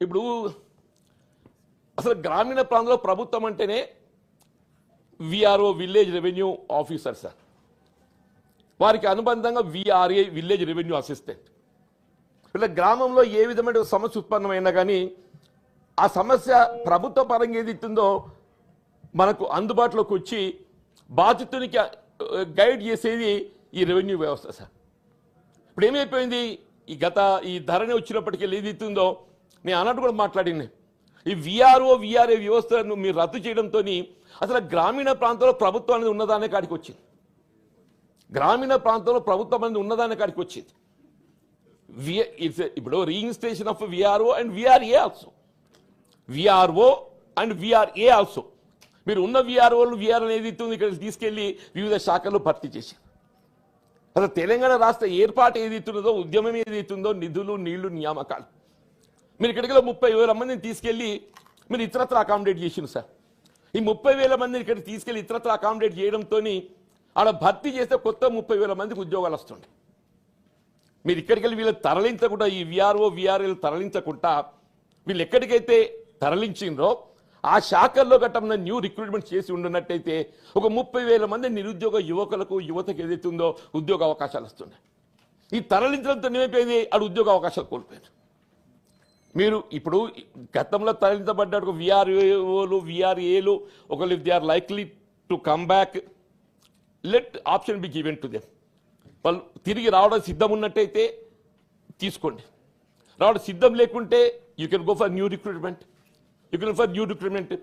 ఇప్పుడు అసలు గ్రామీణ ప్రాంతంలో ప్రభుత్వం అంటేనే VRO village revenue officer sir వారికి అనుబంధంగా విఆర్ఏ విలేజ్ రెవెన్యూ అసిస్టెంట్ ఇలా గ్రామంలో ఏ విధమైన సమస్య ఉత్పన్నమైనా కానీ ఆ సమస్య ప్రభుత్వ పరంగా ఏది ఇస్తుందో మనకు అందుబాటులోకి వచ్చి బాధితునికి గైడ్ చేసేది ఈ రెవెన్యూ వ్యవస్థ సార్ ఇప్పుడు ఏమైపోయింది? ఈ గత ఈ ధరణి వచ్చినప్పటికీ ఏది ఇస్తుందో నేను అన్నట్టు కూడా మాట్లాడింది. ఈ విఆర్ఓ విఆర్ఏ వ్యవస్థను మీరు రద్దు చేయడంతో అసలు గ్రామీణ ప్రాంతంలో ప్రభుత్వం అనేది ఉన్నదానే కాడికి వచ్చింది. గ్రామీణ ప్రాంతంలో ప్రభుత్వం అనేది ఉన్నదానే కాడికి వచ్చింది. వి- ఇప్పుడు reinstatement of VRO and VRA also VRO and VRA also మీరు ఉన్న విఆర్ఓలు విఆర్ అనేది ఇక్కడ తీసుకెళ్ళి వివిధ శాఖల్లో భర్తీ చేశారు. అసలు తెలంగాణ రాష్ట్ర ఏర్పాటు ఏది ఇస్తున్నదో ఉద్యమం ఏది ఇస్తుందో నిధులు నీళ్ళు నియామకాలు. మీరు ఇక్కడికి ముప్పై వేల మందిని తీసుకెళ్ళి మీరు ఇతరత్ర అకామిడేట్ చేసింది సార్. ఈ ముప్పై వేల మందిని ఇక్కడ తీసుకెళ్ళి ఇతరత్ర అకామిడేట్ చేయడంతో ఆడ భర్తీ చేస్తే కొత్త ముప్పై వేల మందికి ఉద్యోగాలు వస్తుండే. మీరు ఇక్కడికి వెళ్ళి వీళ్ళు తరలించకుండా ఈ విఆర్ఓ విఆర్ఎల్ తరలించకుండా వీళ్ళు ఎక్కడికైతే తరలించిండ్రో ఆ శాఖల్లో గట్టమైన న్యూ రిక్రూట్మెంట్ చేసి ఉండున్నట్టయితే ఒక ముప్పై వేల మంది నిరుద్యోగ యువకులకు యువతకు ఏదైతే ఉందో ఉద్యోగ అవకాశాలు వస్తున్నాయి ఈ తరలించడంతో ఏమైపోయింది ఆడు ఉద్యోగ అవకాశాలు కోల్పోయారు మీరు ఇప్పుడు గతంలో తరలించబడ్డ విఆర్ఓలు విఆర్ఏలు ఒకళ్ళు they are likely to come back let option be given to them వాళ్ళు తిరిగి రావడం సిద్ధం ఉన్నట్టయితే తీసుకోండి. రావడం సిద్ధం లేకుంటే you can go for new recruitment you can for new recruitment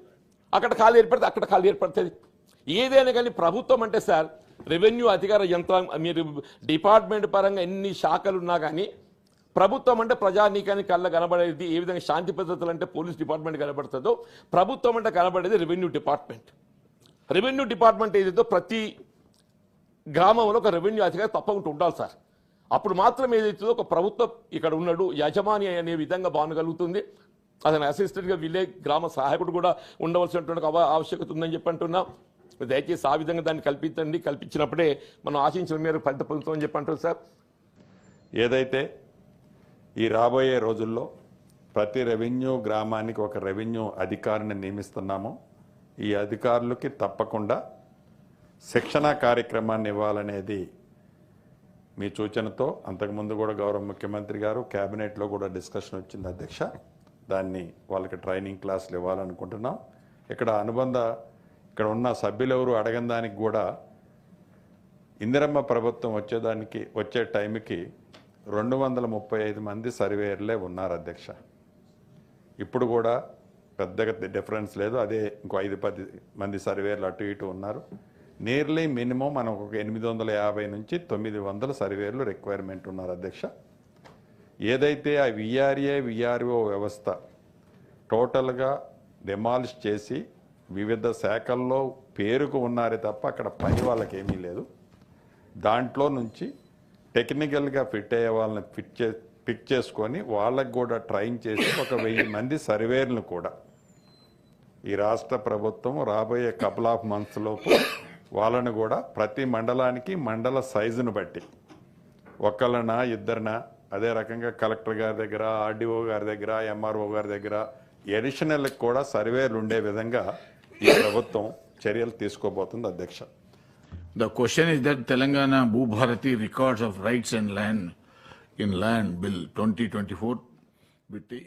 అక్కడ ఖాళీ ఏర్పడితే అక్కడ ఖాళీ ఏర్పడుతుంది. ఏదైనా కానీ ప్రభుత్వం అంటే సార్ రెవెన్యూ అధికార యంత్రాంగం మీరు డిపార్ట్మెంట్ పరంగా ఎన్ని శాఖలు ఉన్నా కానీ ప్రభుత్వం అంటే ప్రజానీకానికి కళ్ళ కనబడేది ఏ విధంగా శాంతి భద్రతలు అంటే పోలీస్ డిపార్ట్మెంట్ కనబడుతుందో ప్రభుత్వం అంటే కనబడేది రెవెన్యూ డిపార్ట్మెంట్. రెవెన్యూ డిపార్ట్మెంట్ ఏదైతే ప్రతి గ్రామంలో ఒక రెవెన్యూ అధికారి తప్పకుండా ఉండాలి సార్. అప్పుడు మాత్రం ఏదైతుందో ఒక ప్రభుత్వం ఇక్కడ ఉన్నాడు యజమాని అనే విధంగా బాగలుగుతుంది అతని అసిస్టెంట్గా విలేజ్ గ్రామ సహాయకుడు కూడా ఉండవలసినటువంటి అవ- ఆవశ్యకత ఉందని చెప్పి అంటున్నాం. దయచేసి ఆ విధంగా దాన్ని కల్పించండి. కల్పించినప్పుడే మనం ఆశించిన మేరకు ఫలిత పొందుతామని చెప్పి అంటున్నాం సార్. ఏదైతే ఈ రాబోయే రోజుల్లో ప్రతి రెవెన్యూ గ్రామానికి ఒక రెవెన్యూ అధికారిని నియమిస్తున్నాము. ఈ అధికారులకి తప్పకుండా శిక్షణ కార్యక్రమాన్ని ఇవ్వాలనేది మీ సూచనతో అంతకుముందు కూడా గౌరవ ముఖ్యమంత్రి గారు క్యాబినెట్లో కూడా డిస్కషన్ వచ్చింది అధ్యక్ష. దాన్ని వాళ్ళకి ట్రైనింగ్ క్లాసులు ఇవ్వాలనుకుంటున్నాం. ఇక్కడ అనుబంధ ఇక్కడ ఉన్న సభ్యులెవరు అడగని దానికి కూడా ఇందిరమ్మ ప్రభుత్వం వచ్చేదానికి వచ్చే టైంకి రెండు వందల ముప్పై ఐదు మంది సర్వేయర్లే ఉన్నారు అధ్యక్ష. ఇప్పుడు కూడా పెద్దగా డిఫరెన్స్ లేదు. అదే ఇంకో ఐదు పది మంది సర్వేయర్లు అటు ఇటు ఉన్నారు. నియర్లీ మినిమం మనం ఒక ఎనిమిది వందల యాభై నుంచి తొమ్మిది వందల సర్వేయర్లు రిక్వైర్మెంట్ ఉన్నారు అధ్యక్ష. ఏదైతే ఆ విఆర్ఏ విఆర్ఓ వ్యవస్థ టోటల్గా డెమాలిష్ చేసి వివిధ శాఖల్లో పేరుకు ఉన్నారే తప్ప అక్కడ పని వాళ్ళకి ఏమీ లేదు. దాంట్లో నుంచి టెక్నికల్గా ఫిట్ అయ్యే వాళ్ళని ఫిట్ చే పిక్ చేసుకొని వాళ్ళకు కూడా ట్రైన్ చేసి ఒక వెయ్యి మంది సర్వేర్లను కూడా. ఈ రాష్ట్ర ప్రభుత్వం రాబోయే కపుల్ ఆఫ్ మంత్స్ లోపు వాళ్ళను కూడా ప్రతి మండలానికి మండల సైజును బట్టి ఒకళ్ళనా ఇద్దరినా అదే రకంగా కలెక్టర్ గారి దగ్గర ఆర్డీఓ గారి దగ్గర ఎంఆర్ఓ గారి దగ్గర ఎడిషనల్కి కూడా సర్వేలు ఉండే విధంగా ఈ ప్రభుత్వం చర్యలు తీసుకోబోతుంది అధ్యక్ష. The question is that Telangana Bhubharati records of rights and land in land bill 2024 with the